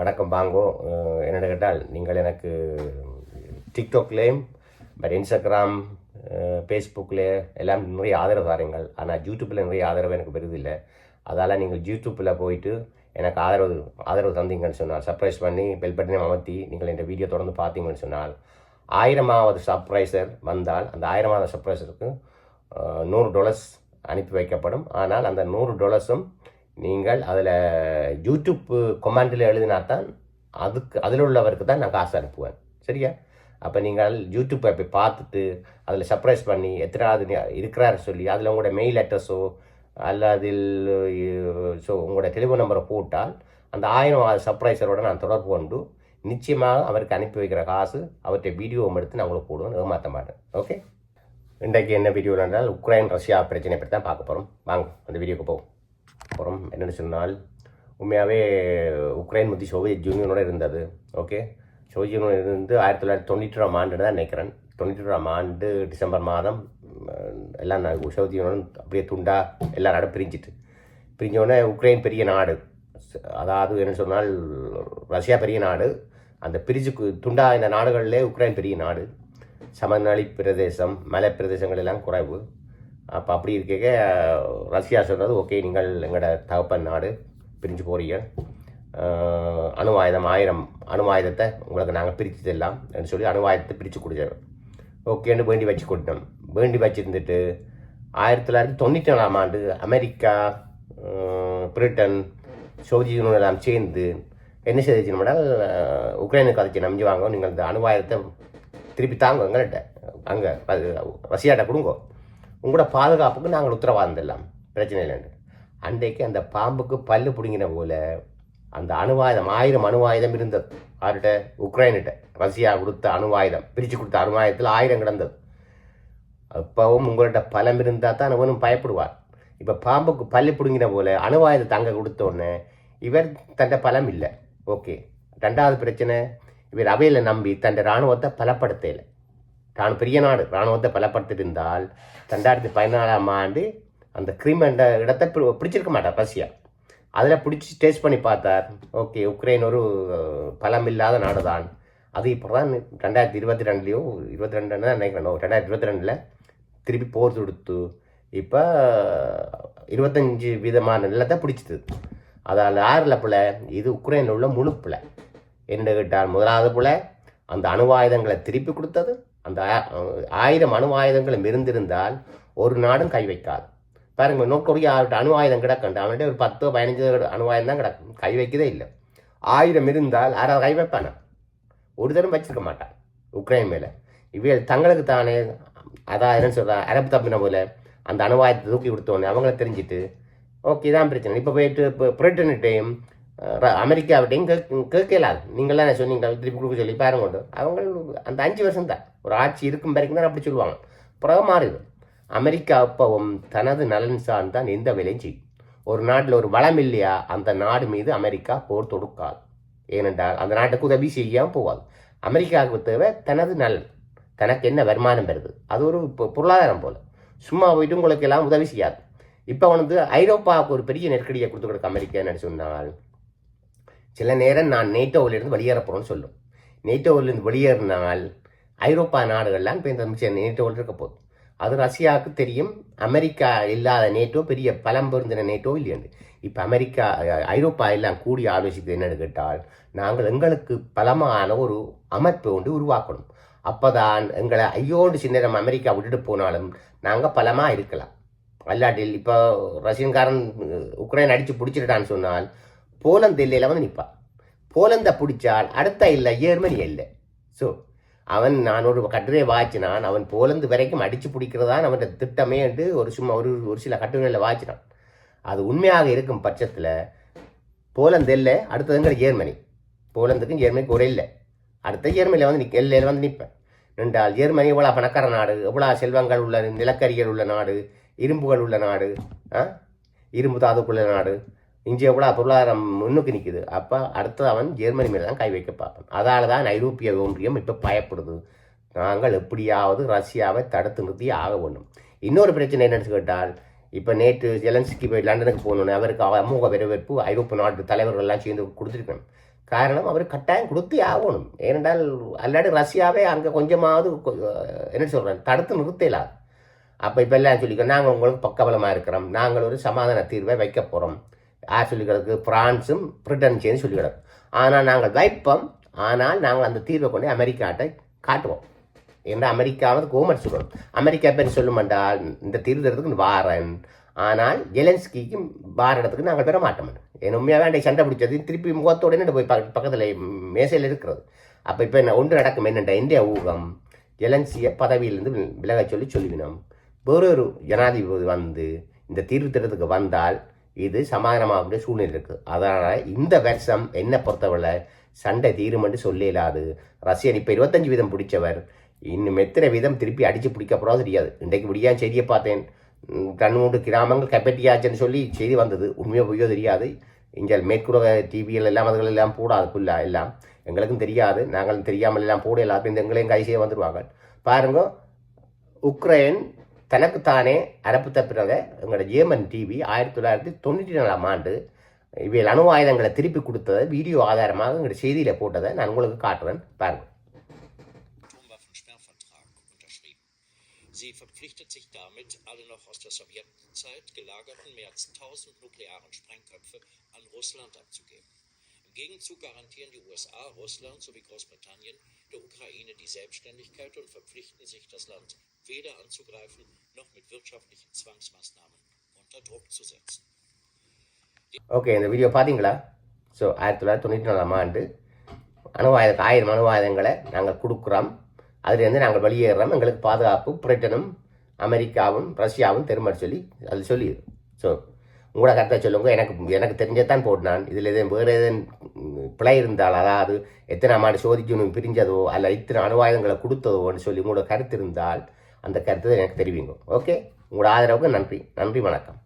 வணக்கம் பாங்கோ என்னென்னு கேட்டால் நீங்கள் எனக்கு டிக்டாக்லேயும் பட் இன்ஸ்டாகிராம் ஃபேஸ்புக்கில் எல்லாம் நிறைய ஆதரவு தாருங்கள். ஆனால் யூடியூப்பில் நிறைய ஆதரவு எனக்கு பெறுதில்லை அதால் நீங்கள் யூடியூப்பில் போயிட்டு எனக்கு ஆதரவு ஆதரவு தந்தீங்கன்னு சொன்னால் சர்ப்ரைஸ் பண்ணி பெல் பட்டனை அமர்த்தி நீங்கள் இந்த வீடியோ தொடர்ந்து பார்த்தீங்கன்னு சொன்னால் ஆயிரமாவது சர்ப்ரைசர் வந்தால் அந்த ஆயிரமாவது சர்ப்ரைசருக்கு நூறு டாலர்ஸ் அனுப்பி வைக்கப்படும். ஆனால் அந்த நூறு டாலர்ஸும் நீங்கள் அதில் யூடியூப் கொமெண்டில் எழுதினா தான் அதுக்கு அதில் உள்ளவருக்கு தான் நான் காசு அனுப்புவேன். சரியா? அப்போ நீங்கள் யூடியூப்பை போய் பார்த்துட்டு அதில் சர்ப்ரைஸ் பண்ணி எத்தனாவது இருக்கிறாரு சொல்லி அதில் உங்களோட மெயில் அட்ரஸோ அல்லதில் ஸோ உங்களோட டெலிஃபோன் நம்பரை போட்டால் அந்த ஆயிரம் சர்ப்ரைசரோட நான் தொடர்பு கொண்டு நிச்சயமாக அவருக்கு அனுப்பி வைக்கிற காசு அவர்கிட்ட வீடியோவும் எடுத்து நான் உங்களுக்கு போடுவேன் ஏமாற்ற மாட்டேன். ஓகே இன்றைக்கு என்ன வீடியோ என்றால் உக்ரைன் ரஷ்யா பிரச்சனை பற்றி தான் பார்க்க போகிறோம் வாங்க அந்த வீடியோக்கு போவோம். அப்புறம் என்னென்னு சொன்னால் உண்மையாகவே உக்ரைன் முந்தி சோவியத் ஜூனியனோட இருந்தது. ஓகே? சோவியத் யூனியன் இருந்து ஆயிரத்தி தொள்ளாயிரத்தி தொண்ணூற்றி ஆண்டு தான் நினைக்கிறேன். தொண்ணூற்றி ஆண்டு டிசம்பர் மாதம் எல்லாம் சோவியத் யூனியன் அப்படியே துண்டா எல்லா நாடும் பிரிஞ்சிட்டு. பிரிஞ்சோடனே உக்ரைன் பெரிய நாடு. அதாவது என்ன சொன்னால் ரஷ்யா பெரிய நாடு. அந்த பிரிஞ்சு துண்டா இந்த நாடுகளிலே உக்ரைன் பெரிய நாடு. சமநலி பிரதேசம் மலை பிரதேசங்கள் எல்லாம் குறைவு. அப்போ அப்படி இருக்க ரஷ்யா சொன்னது ஓகே நீங்கள் எங்களோட தகப்பன் நாடு பிரிஞ்சு போறீங்க. அணு ஆயுதம் ஆயிரம் அணு ஆயுதத்தை உங்களுக்கு நாங்கள் பிரித்து தரலாம். அப்படின்னு சொல்லி அணு ஆயுதத்தை பிரித்து கொடுத்தோம் ஓகேன்னு வேண்டி வச்சு கொடுத்தோம். வேண்டி வச்சுருந்துட்டு ஆயிரத்தி தொள்ளாயிரத்தி தொண்ணூற்றி நாலாம் ஆண்டு அமெரிக்கா பிரிட்டன் சோவியத் யூனியன் எல்லாம் சேர்ந்து என்ன செய்துச்சுன்னா உக்ரைனுக்கு அதை நம்பி வாங்க நீங்கள் இந்த அணு ஆயுதத்தை திருப்பி தாங்க எங்கள்கிட்ட அங்கே ரஷ்யாட்ட கொடுங்கோ. உங்களோட பாதுகாப்புக்கு நாங்கள் உத்தரவாதம் தரலாம். பிரச்சனை இல்லைன்னு அன்றைக்கு அந்த பாம்புக்கு பல்லு பிடுங்கின போல அந்த அணுவாயுதம் ஆயிரம் அணுவாயுதம் இருந்தது. அவர்கிட்ட உக்ரைன்கிட்ட. ரஷ்யா கொடுத்த அணுவாயுதம் பிரித்து கொடுத்த அணுவாயுதத்தில் ஆயிரம் கிடந்தது. அப்பவும் உங்கள்கிட்ட பலம் இருந்தால் தான் அவனும் பயப்படுவார். இப்போ பாம்புக்கு பல்லு பிடுங்கின போல அணுவாயுதம் தங்க கொடுத்தோடனே இவர் தன்ட பலம் இல்லை. ஓகே. ரெண்டாவது பிரச்சனை இவர் அவையில் நம்பி தன் இராணுவத்தை பலப்படுத்தலை. தான் பெரிய நாடு இராணுவத்தை பலப்படுத்திருந்தால் ரெண்டாயிரத்தி பதினாலாம் ஆண்டு அந்த கிரீம் என்ற இடத்தை பிடிச்சிருக்க மாட்டார் ரஷ்யா. அதில் பிடிச்சி டேஸ்ட் பண்ணி பார்த்தார் ஓகே உக்ரைன் ஒரு பலம் இல்லாத நாடு தான் அது இப்போ தான் ரெண்டாயிரத்தி இருபத்தி ரெண்டுலேயோ இருபத்தி ரெண்டு தான் நினைக்கிறேன். ரெண்டாயிரத்தி இருபத்தி ரெண்டில் திருப்பி போர் தொடுத்து இப்போ இருபத்தஞ்சு விதமான நிலத்தை பிடிச்சிது. அதால் ஆறில் புல இது உக்ரைனில் உள்ள முழு பிள்ளை கேட்டால் முதலாவது புல அந்த அணுவாயுதங்களை திருப்பி கொடுத்தது அந்த ஆயிரம் அணு ஆயுதங்களும் இருந்திருந்தால் ஒரு நாடும் கை வைக்காது. பாருங்க நோக்கொடிய அணு ஆயுதம் கிடக்கண்டு. அவன்கிட்ட ஒரு பத்து பதினஞ்சு அணு ஆயுதம் தான் கிடக்கும். கை வைக்கதே இல்லை. ஆயிரம் இருந்தால் யாராவது கை வைப்பானா? ஒரு தரம் வச்சிருக்க மாட்டான். உக்ரைன் மேலே. இவைகள் தங்களுக்கு தானே அதான் என்ன சொல்கிறா அரபு தப்பின போல அந்த அணுவாயத்தை தூக்கி கொடுத்தோன்னே அவங்கள தெரிஞ்சுட்டு ஓகே தான் பிரச்சனை. இப்போ போயிட்டு இப்போ பிரிட்டன்கிட்டையும் அமெரிக்காவிட்டையும் கேட்க கேட்கலாது நீங்களாம் சொன்னீங்க திருப்பி கொடுக்க சொல்லி பாருங்க அவங்க அந்த அஞ்சு வருஷம் தான். ஒரு ஆட்சி இருக்கும் வரைக்கும் தான் அப்படி சொல்லுவாங்க. பிறகு மாறுது. அமெரிக்கா அப்பவும் தனது நலன் சார்ந்தான் எந்த வேலையும் செய்யும். ஒரு நாட்டில் ஒரு வளம் இல்லையா அந்த நாடு மீது அமெரிக்கா போர் தொடுக்காது. ஏனென்றால் அந்த நாட்டுக்கு உதவி செய்யாமல் போகாது. அமெரிக்காவுக்கு தேவை தனது நலன். தனக்கு என்ன வருமானம் பெறுது அது ஒரு பொருளாதாரம் போல். சும்மா போயிட்டு உங்களுக்கு எல்லாம் உதவி செய்யாது. இப்போ வந்து ஐரோப்பாவுக்கு ஒரு பெரிய நெருக்கடியை கொடுத்து கொடுக்க அமெரிக்கா என்ன சொன்னால் சில நேரம் நான் நேட்டோவிலிருந்து வெளியேற போகிறேன்னு சொல்லும். நேட்டோவிலிருந்து வெளியேறினால் ஐரோப்பா நாடுகள்லாம் இப்போ இந்த மிச்ச நேட்டோவில் இருக்க போகுது. அது ரஷ்யாவுக்கு தெரியும். அமெரிக்கா இல்லாத நேட்டோ பெரிய பலம் பெருந்தின நேட்டோ இல்லையண்டு இப்போ அமெரிக்கா ஐரோப்பா எல்லாம் கூடி ஆலோசிக்கிறது என்னன்னு கேட்டால் நாங்கள் எங்களுக்கு பலமான ஒரு அமைப்பு ஒன்று உருவாக்கணும். அப்போதான் எங்களை ஐயோண்டு சின்ன அமெரிக்கா விட்டுட்டு போனாலும் நாங்கள் பலமாக இருக்கலாம். அல்லாட்டில் இப்போ ரஷ்யன்காரன் உக்ரைன் அடித்து பிடிச்சிட்டான்னு சொன்னால் போலந்து எல்லையில் வந்து நிற்பான் போலந்தை பிடிச்சால் அடுத்த இல்லை ஜெர்மனி இல்லை. ஸோ அவன் நான் ஒரு கட்டுரையை வாய்ச்சினான் அவன் போலந்து வரைக்கும் அடித்து பிடிக்கிறதான் அவன் திட்டமே என்று ஒரு சும்மா ஒரு ஒரு சில கட்டுரையில் வாய்ச்சினான் அது உண்மையாக இருக்கும் பட்சத்தில் போலந்து இல்லை அடுத்ததுங்கிற ஜெர்மனி. போலந்துக்கும் ஜெர்மனிக்கு ஒரே இல்லை. அடுத்த ஜெர்மனியில் வந்து நிற்க எல்லையில் வந்து நிற்பேன் ரெண்டால் ஜெர்மனி எவ்வளோ பணக்கார நாடு எவ்வளோ செல்வங்கள் உள்ள நிலக்கரிகள் உள்ள நாடு இரும்புகள் உள்ள நாடு இரும்பு தாதுக்குள்ள நாடு இங்கே எவ்வளோ பொருளாதாரம் முன்னுக்கு நிற்குது அப்போ அடுத்தது அவன் ஜெர்மனி மேலே தான் கை வைக்க பார்ப்பான். அதால் தான் ஐரோப்பிய ஒன்றியம் இப்போ பயப்படுது. நாங்கள் எப்படியாவது ரஷ்யாவை தடுத்து நிறுத்தி ஆக வேண்டும். இன்னொரு பிரச்சனை என்னென்னு கேட்டால் இப்போ நேற்று ஜெலன்ஸ்கி போய் லண்டனுக்கு போகணுன்னு அவருக்கு அமோக வரவேற்பு ஐரோப்பிய நாட்டு தலைவர்கள் எல்லாம் சேர்ந்து கொடுத்துருக்கணும். காரணம் அவர் கட்டாயம் கொடுத்தே ஆகணும். ஏனென்றால் அல்லாடி ரஷ்யாவே அங்கே கொஞ்சமாவது என்ன சொல்கிறேன் தடுத்து நிறுத்தலாம் அப்போ இப்போ எல்லாம் சொல்லிக்கிறோம் நாங்கள் உங்களுக்கு பக்கபலமாக இருக்கிறோம். நாங்கள் ஒரு சமாதான தீர்வை வைக்க போகிறோம் யார் சொல்லிக்கிறதுக்கு பிரான்ஸும் பிரிட்டன் சேர்ந்து கிடக்கு ஆனால் நாங்கள் வைப்போம். ஆனால் நாங்கள் அந்த தீர்வை கொண்டு அமெரிக்காட்டை காட்டுவோம். ஏன்னா அமெரிக்காவது கோமர் சொல்லணும் அமெரிக்கா பேர் சொல்லுமென்றால் இந்த தீர்வுக்கு வாரன். ஆனால் ஜெலன்ஸ்கிக்கும் பாரடத்துக்கு நாங்கள் பெற மாட்டோம். என் உண்மையாக வேண்டிய சண்டை பிடிச்சது. திருப்பி முகத்தோட என்ன போய் பக்க- பக்கத்தில் மேசையில் இருக்கிறது. அப்போ இப்போ என்ன ஒன்று நடக்கும் என்னென்ற இந்திய ஊகம். ஜெலன்சியை பதவியிலிருந்து விலக சொல்லி சொல்லிவினோம். வேறொரு ஜனாதிபதி வந்து இந்த தீர்வு திட்டத்துக்கு வந்தால் இது சமாதானமாகக்கூடிய சூழ்நிலை இருக்குது அதனால் இந்த வருஷம் என்னை பொறுத்தவரை சண்டை தீரும் என்று சொல்ல இயலாது ரஷ்யன் இப்போ இருபத்தஞ்சு வீதம் பிடிச்சவர் இன்னும் எத்தனை வீதம் திருப்பி அடித்து பிடிக்கப்படாது தெரியாது. இன்றைக்கு முடியாது செய்தியை பார்த்தேன். ம், ரெண்டு மூன்று கிராமங்கள் கைப்பற்றியாச்சுன்னு சொல்லி செய்தி வந்தது. உண்மையோ பொய்யோ தெரியாது. இங்கே மேற்குலக டிவியில் எல்லாம் அதுகள் எல்லாம் போடாதுக்குள்ள எல்லாம். எங்களுக்கும் தெரியாது. நாங்களும் தெரியாமல் எல்லாம் போட எல்லாத்தையும் எங்களையும் கை செய்ய வந்துடுவாங்க பாருங்க உக்ரைன் தனக்குத்தானே அரப்பு தப்பினதை எங்களோட ஜேமன் டிவி ஆயிரத்தி தொள்ளாயிரத்தி தொண்ணூற்றி நாலாம் ஆண்டு இவையில் அணு ஆயுதங்களை திருப்பி கொடுத்ததை வீடியோ ஆதாரமாக எங்களோட செய்தியில் போட்டதை நான் உங்களுக்கு காட்டுறேன் பாருங்க Atomwaffensperrvertrag unterschrieben. Sie verpflichtet sich damit, alle noch aus der Sowjetzeit gelagerten mehr als 1000 nuklearen Sprengköpfe an Russland abzugeben. Im Gegenzug garantieren die USA, Russland sowie Großbritannien der Ukraine die Selbstständigkeit und verpflichten sich, das Land weder anzugreifen noch mit wirtschaftlichen Zwangsmaßnahmen unter Druck zu setzen. Okay இந்த video பார்த்தீங்களா? So ஆயிரத்தி தொள்ளாயிரத்தி தொண்ணூற்றி நாலாம் ஆண்டு அணுவாயுத ஆயிரம் அணுவாயுதங்களை நாங்கள் கொடுக்குறோம். அதுலேருந்து நாங்கள் வெளியேறுறோம் எங்களுக்கு பாதுகாப்பு பிரிட்டனும் அமெரிக்காவும் ரஷ்யாவும் திரும்ப சொல்லி அது சொல்லிடு ஸோ உங்களோட கருத்தை சொல்லுங்க. எனக்கு எனக்கு தெரிஞ்சதான் போட்டான் இதில் எதுவும் வேறு எதுவும் பிழை இருந்தால் அதாவது எத்தனை ஆண்டு சோதிக்கணும் பிரிஞ்சதோ அல்ல இத்தனை அணுவாயுதங்களை கொடுத்ததோன்னு சொல்லி உங்களோட கருத்து இருந்தால் அந்த கருத்தை எனக்கு தெரிவிங்க. ஓகே உங்களோட ஆதரவுக்கு நன்றி. நன்றி வணக்கம்.